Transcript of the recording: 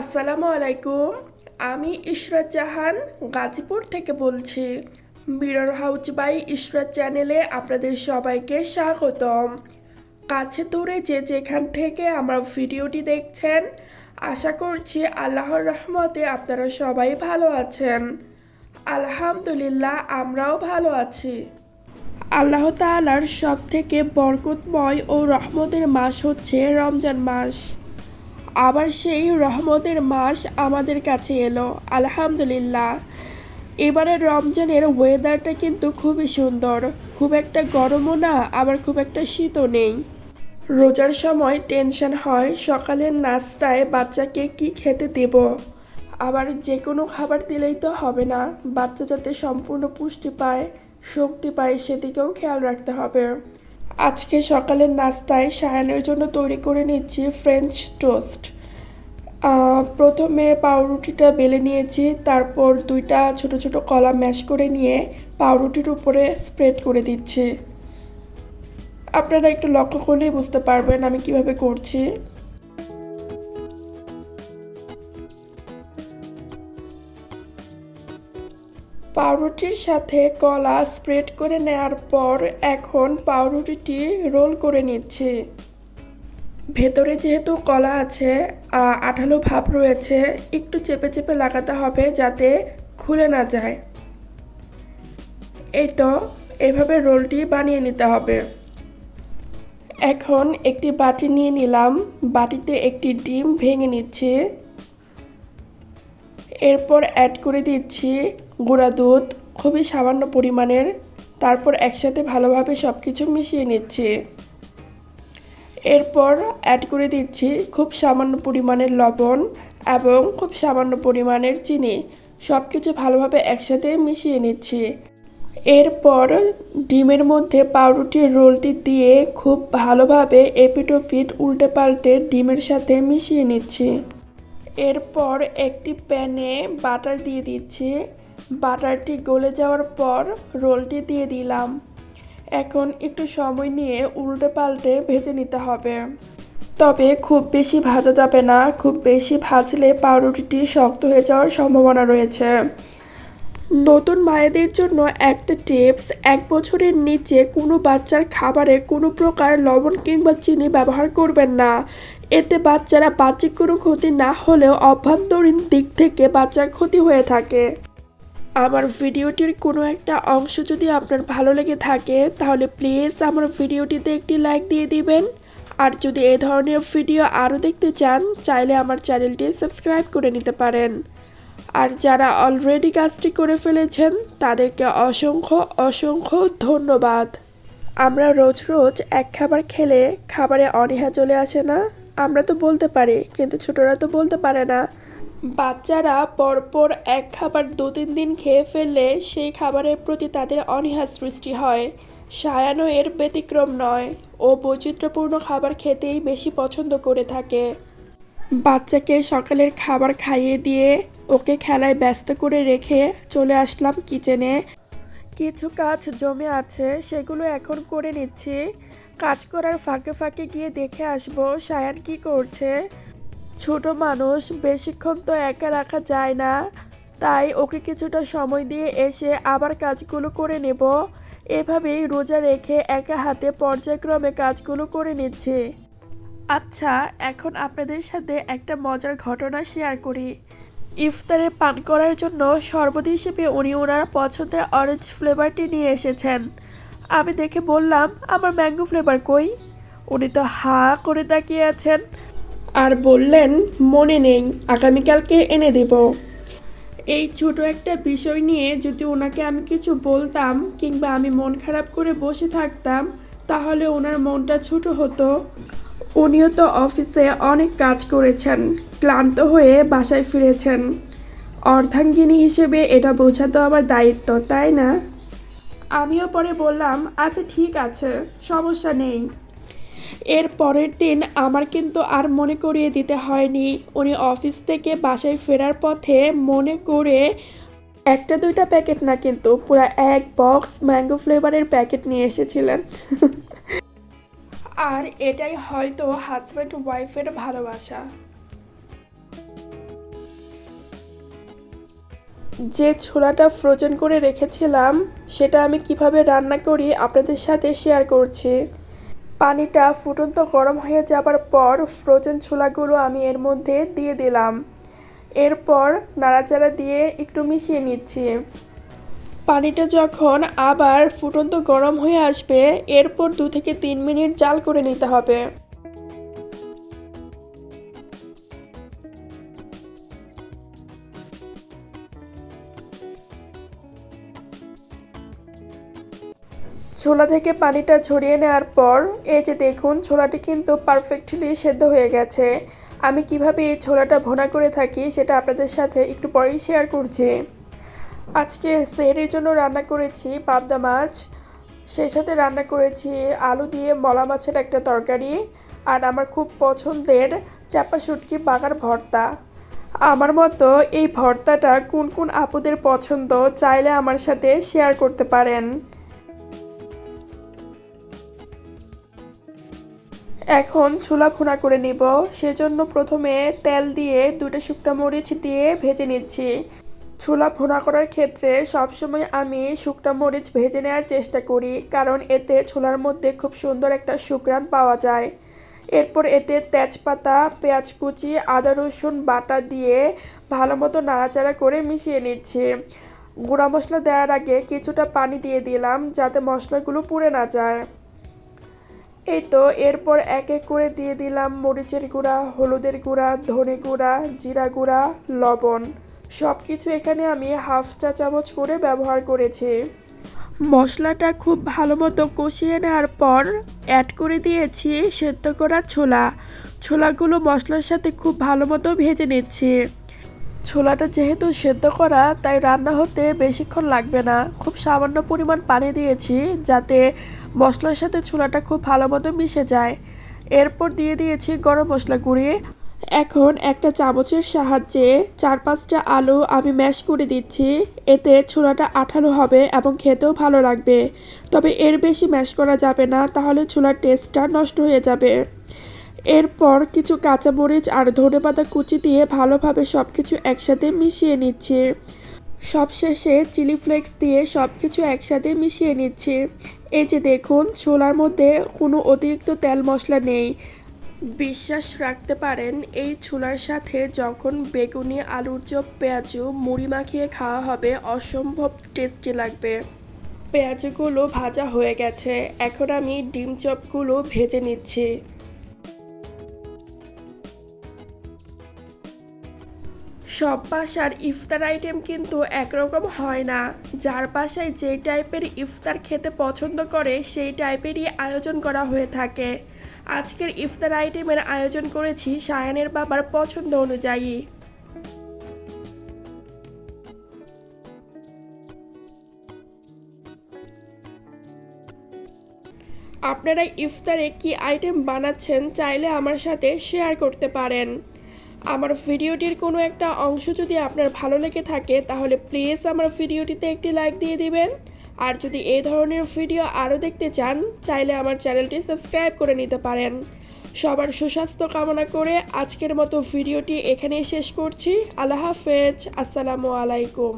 আসসালামু আলাইকুম। আমি ইশরাত জাহান, গাজীপুর থেকে বলছি। মিরর হাউস বাই ইশরাত চ্যানেলে আপনাদের সবাইকে স্বাগতম। কাছে দূরে যে যেখান থেকে আমার ভিডিওটি দেখছেন, আশা করছি আল্লাহর রহমতে আপনারা সবাই ভালো আছেন। আলহামদুলিল্লাহ, আমরাও ভালো আছি। আল্লাহ তাআলার সব থেকে বরকতময় ও রহমতের মাস হচ্ছে রমজান মাস। আবার সেই রহমতের মাস আমাদের কাছে এলো, আলহামদুলিল্লাহ। এবারে রমজানের ওয়েদারটা কিন্তু খুবই সুন্দর। খুব একটা গরমও না, আবার খুব একটা শীতও নেই। রোজার সময় টেনশন হয়, সকালের নাস্তায় বাচ্চাকে কি খেতে দেব? আবার যে কোনো খাবার দিলেই তো হবে না, বাচ্চা যাতে সম্পূর্ণ পুষ্টি পায়, শক্তি পায়, সেদিকেও খেয়াল রাখতে হবে। আজকে সকালের নাস্তায় সায়ানের জন্য তৈরি করে নিচ্ছি ফ্রেঞ্চ টোস্ট প্রথমে পাউরুটিটা বেলে নিয়েছি, তারপর দুইটা ছোট ছোট কলা ম্যাশ করে নিয়ে পাউরুটির উপরে স্প্রেড করে দিচ্ছি। আপনারা একটু লক্ষ্য করলেই বুঝতে পারবেন আমি কীভাবে করছি। পাউরুটির সাথে কলা স্প্রেড করে নেওয়ার পর এখন পাউরুটিটি রোল করে নিচ্ছি। ভেতরে যেহেতু কলা আছে আঠালো ভাব রয়েছে, একটু চেপে চেপে লাগাতে হবে যাতে খুলে না যায়। এই তো, এভাবে রোলটি বানিয়ে নিতে হবে। এখন একটি বাটি নিয়ে নিলাম, বাটিতে একটি ডিম ভেঙে নিচ্ছি। এরপর অ্যাড করে দিচ্ছি গুঁড়া দুধ খুবই সামান্য পরিমাণের, তারপর একসাথে ভালোভাবে সব কিছু মিশিয়ে নিচ্ছি। এরপর অ্যাড করে দিচ্ছি খুব সামান্য পরিমাণের লবণ এবং খুব সামান্য পরিমাণের চিনি। সব কিছু ভালোভাবে একসাথে মিশিয়ে নিচ্ছি। এরপর ডিমের মধ্যে পাউরুটির রোলটি দিয়ে খুব ভালোভাবে এপিটোপিট উল্টে পাল্টে ডিমের সাথে মিশিয়ে নিচ্ছি। এরপর একটি প্যানে বাটার দিয়ে দিচ্ছি। বাটারটি গলে যাওয়ার পর রোলটি দিয়ে দিলাম। এখন একটু সময় নিয়ে উল্টে পাল্টে ভেজে নিতে হবে। তবে খুব বেশি ভাজা যাবে না, খুব বেশি ভাজলে পাউরুটিটি শক্ত হয়ে যাওয়ার সম্ভাবনা রয়েছে। নতুন মায়েদের জন্য একটা টিপস, এক বছরের নিচে কোনো বাচ্চার খাবারে কোনো প্রকার লবণ কিংবা চিনি ব্যবহার করবেন না। এতে বাচ্চারা বাহ্যিক কোনো ক্ষতি না হলেও অভ্যন্তরীণ দিক থেকে বাচ্চার ক্ষতি হয়ে থাকে। আমার ভিডিওটির কোনো একটা অংশ যদি আপনার ভালো লেগে থাকে, তাহলে প্লিজ আমার ভিডিওটিতে একটি লাইক দিয়ে দিবেন। আর যদি এ ধরনের ভিডিও আরও দেখতে চান, চাইলে আমার চ্যানেলটি সাবস্ক্রাইব করে নিতে পারেন। আর যারা অলরেডি কাজটি করে ফেলেছেন, তাদেরকে অসংখ্য অসংখ্য ধন্যবাদ। আমরা রোজ রোজ এক খাবার খেলে খাবারে অনীহা চলে আসে না? আমরা তো বলতে পারি, কিন্তু ছোটরা তো বলতে পারে না। বাচ্চারা পরপর এক খাবার দু তিন দিন খেয়ে ফেললে সেই খাবারের প্রতি তাদের অনীহা সৃষ্টি হয়। সায়ানো এর ব্যতিক্রম নয়, ও বৈচিত্র্যপূর্ণ খাবার খেতেই বেশি পছন্দ করে থাকে। বাচ্চাকে সকালের খাবার খাইয়ে দিয়ে ওকে খেলায় ব্যস্ত করে রেখে চলে আসলাম কিচেনে। কিছু কাজ জমে আছে, সেগুলো এখন করে নিচ্ছি। কাজ করার ফাঁকে ফাঁকে গিয়ে দেখে আসব সায়ান কি করছে। ছোট মানুষ বেশিক্ষণ তো একা রাখা যায় না। তাই ওকে কিছুটা সময় দিয়ে এসে আবার কাজগুলো করে নেব। এভাবেই রোজা রেখে একা হাতে পর্যায়ক্রমে কাজগুলো করে নিচ্ছে। আচ্ছা এখন আপনাদের সাথে একটা মজার ঘটনা শেয়ার করি। ইফতারে পান করার জন্য শরবত হিসেবে উনি ওনার পছন্দের অরেঞ্জ ফ্লেভারটি নিয়ে এসেছেন। আমি দেখে বললাম, আমার ম্যাঙ্গো ফ্লেভার কই? উনি তো হা করে তাকিয়ে আছেন। আর বললেন, মনে নেই, আগামীকালকে এনে দেব। এই ছোট একটা বিষয় নিয়ে যদি ওনাকে আমি কিছু বলতাম কিংবা আমি মন খারাপ করে বসে থাকতাম, তাহলে ওনার মনটা ছোট হতো। উনিও তো অফিসে অনেক কাজ করেছেন, ক্লান্ত হয়ে বাসায় ফিরেছেন। অর্ধাঙ্গিনী হিসেবে এটা বোঝা তো আমার দায়িত্ব, তাই না? আমিও পরে বললাম আচ্ছা ঠিক আছে, সমস্যা নেই। এর পরের দিন আমার কিন্তু আর মনে করিয়ে দিতে হয়নি। উনি অফিস থেকে বাসায় ফেরার পথে মনে করে একটা দুইটা প্যাকেট না কিন্তু পুরো এক বক্স ম্যাঙ্গো ফ্লেভারের প্যাকেট নিয়ে এসেছিলেন। আর এটাই হয়তো হাজব্যান্ড ওয়াইফের ভালোবাসা। যে ছোলাটা ফ্রোজেন করে রেখেছিলাম, সেটা আমি কীভাবে রান্না করি আপনাদের সাথে শেয়ার করছি। পানিটা ফুটন্ত গরম হয়ে যাবার পর ফ্রোজেন ছোলাগুলো আমি এর মধ্যে দিয়ে দিলাম। এরপর নাড়াচাড়া দিয়ে একটু মিশিয়ে নিচ্ছি। পানিটা যখন আবার ফুটন্ত গরম হয়ে আসবে, এরপর দু থেকে তিন মিনিট জাল করে নিতে হবে। ছোলা থেকে পানিটা ঝরিয়ে নেওয়ার পর, এই যে দেখুন, ছোলাটি কিন্তু পারফেক্টলি সেদ্ধ হয়ে গেছে। আমি কীভাবে এই ছোলাটা ভোনা করে থাকি সেটা আপনাদের সাথে একটু পরেই শেয়ার করছি। আজকে সেহরির জন্য রান্না করেছি পাবদা মাছ, সেই সাথে রান্না করেছি আলু দিয়ে মলা মাছের একটা তরকারি আর আমার খুব পছন্দের চাপা শুটকি বাগার ভর্তা। আমার মতো এই ভর্তাটা কোন কোন আপুদের পছন্দ চাইলে আমার সাথে শেয়ার করতে পারেন। এখন ছোলা ভুনা করে নিব। সেজন্য প্রথমে তেল দিয়ে দুটো শুকনো মরিচ দিয়ে ভেজে নিচ্ছি। ছোলা ভুনা করার ক্ষেত্রে সবসময় আমি শুকনো মরিচ ভেজে নেওয়ার চেষ্টা করি, কারণ এতে ছোলার মধ্যে খুব সুন্দর একটা শুকরান পাওয়া যায়। এরপর এতে তেজপাতা, পেঁয়াজ কুচি, আদা রসুন বাটা দিয়ে ভালো মতো নাড়াচাড়া করে মিশিয়ে নিচ্ছি। গুঁড়া মশলা দেওয়ার আগে কিছুটা পানি দিয়ে দিলাম যাতে মশলাগুলো পুড়ে না যায়। এই তো, এরপর এক এক করে দিয়ে দিলাম মরিচের গুঁড়া, হলুদের গুঁড়া, ধনে গুঁড়া, জিরা গুঁড়া, লবণ। সব কিছু এখানে আমি হাফ চা চামচ করে ব্যবহার করেছি। মশলাটা খুব ভালো মতো কষিয়ে নেওয়ার পর অ্যাড করে দিয়েছি সেদ্ধ করা ছোলা। ছোলাগুলো মশলার সাথে খুব ভালো মতো ভেজে নিচ্ছি। ছোলাটা যেহেতু সেদ্ধ করা, তাই রান্না হতে বেশিক্ষণ লাগবে না। খুব সামান্য পরিমাণ পানি দিয়েছি যাতে মশলার সাথে ছোলাটা খুব ভালো মতো মিশে যায়। এরপর দিয়ে দিয়েছি গরম মশলা গুঁড়ি। এখন একটা চামচের সাহায্যে চার পাঁচটা আলু আমি ম্যাশ করে দিচ্ছি। এতে ছোলাটা আঠালো হবে এবং খেতেও ভালো লাগবে। তবে এর বেশি ম্যাশ করা যাবে না, তাহলে ছোলার টেস্টটা নষ্ট হয়ে যাবে। এরপর কিছু কাঁচামরিচ আর ধনেপাতা কুচি দিয়ে ভালোভাবে সব কিছু একসাথে মিশিয়ে নিচ্ছি। সবশেষে চিলি ফ্লেক্স দিয়ে সব কিছু একসাথে মিশিয়ে নিচ্ছি। এই যে দেখুন, ছোলার মধ্যে কোনো অতিরিক্ত তেল মশলা নেই। বিশ্বাস রাখতে পারেন, এই ছোলার সাথে যখন বেগুনি, আলুর চপ, পেঁয়াজু, মুড়ি মাখিয়ে খাওয়া হবে, অসম্ভব টেস্টি লাগবে। পেঁয়াজগুলো ভাজা হয়ে গেছে। এখন আমি ডিম চপগুলো ভেজে নিচ্ছি। সব বাসার ইফতার আইটেম কিন্তু একরকম হয় না। যার বাসায় যে টাইপের ইফতার খেতে পছন্দ করে, সেই টাইপেরই আয়োজন করা হয়ে থাকে। আজকের ইফতার আইটেমের আয়োজন করেছি সায়ানের বাবার পছন্দ অনুযায়ী। আপনারা ইফতারে কি আইটেম বানাচ্ছেন চাইলে আমার সাথে শেয়ার করতে পারেন। আমার ভিডিওটির কোনো একটা অংশ যদি আপনার ভালো লেগে থাকে, তাহলে প্লিজ আমার ভিডিওটিতে একটি লাইক দিয়ে দিবেন। আর যদি এই ধরনের ভিডিও আরও দেখতে চান, চাইলে আমার চ্যানেলটি সাবস্ক্রাইব করে নিতে পারেন। সবার সুস্বাস্থ্য কামনা করে আজকের মতো ভিডিওটি এখানেই শেষ করছি। আল্লাহ হাফেজ। আসসালামু আলাইকুম।